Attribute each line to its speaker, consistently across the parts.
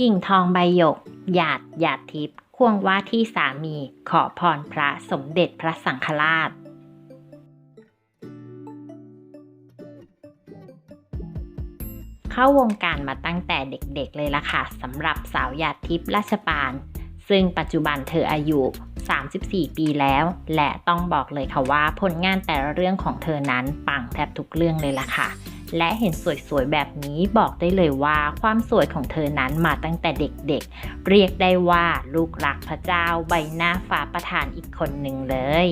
Speaker 1: กิ่งทองใบหยก หยาดหยาดทิพย์ควงว่าที่สามีขอพรพระสมเด็จพระสังฆราชเข้าวงการมาตั้งแต่เด็กๆเลยล่ะค่ะสำหรับสาวหยาดทิพย์ราชปาน ซึ่งปัจจุบันเธออายุ 34 ปีแล้ว และต้องบอกเลยค่ะว่าผลงานแต่ละเรื่องของเธอนั้นปังแทบทุกเรื่องเลยล่ะค่ะ และเห็นสวยๆแบบนี้บอกได้เลยว่าความสวยของเธอนั้นมาตั้งแต่เด็กๆ เรียกได้ว่าลูกรักพระเจ้าใบหน้าฟ้าประทานอีกคนหนึ่งเลย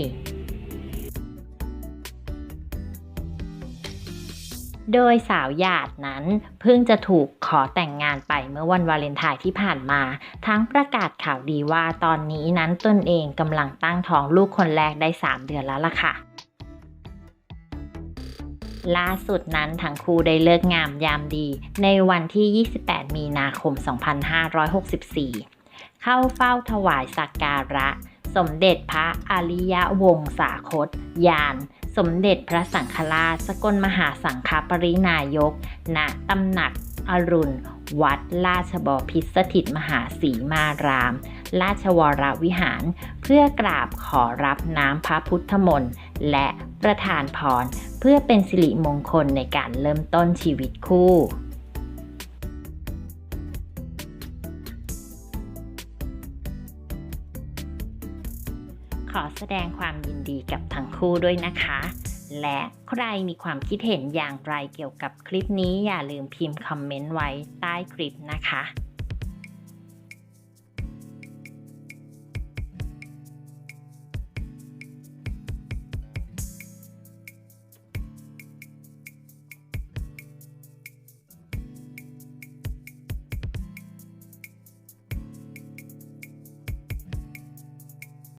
Speaker 1: โดยสาวหยาดนั้นเพิ่งจะถูกขอแต่งงานไปเมื่อวันวาเลนไทน์ที่ผ่านมา ทั้งประกาศข่าวดีว่าตอนนี้นั้นตนเองกำลังตั้งท้องลูกคนแรกได้ 3 เดือนแล้วล่ะค่ะ ล่าสุดนั้นทั้งคู่ได้เลิกงามยามดี ในวันที่ 28 มีนาคม 2564 เข้าเฝ้าถวายสักการะ สมเด็จพระอริยวงศาคต ยาน สมเด็จพระสังฆราชสกลมหาสังฆปรินายก ณตำหนักอรุณ วัดราชบพิตรสถิตมหาสีมาราม ราชวรวิหาร เพื่อกราบขอรับน้ำพระพุทธมนต์ และประทานพร เพื่อเป็นสิริมงคลในการเริ่มต้นชีวิตคู่ ขอแสดงความยินดีกับทั้งคู่ด้วยนะคะ และใครมีความคิดเห็นอย่างไรเกี่ยวกับคลิปนี้อย่าลืมพิมพ์คอมเมนต์ไว้ใต้คลิปนะคะ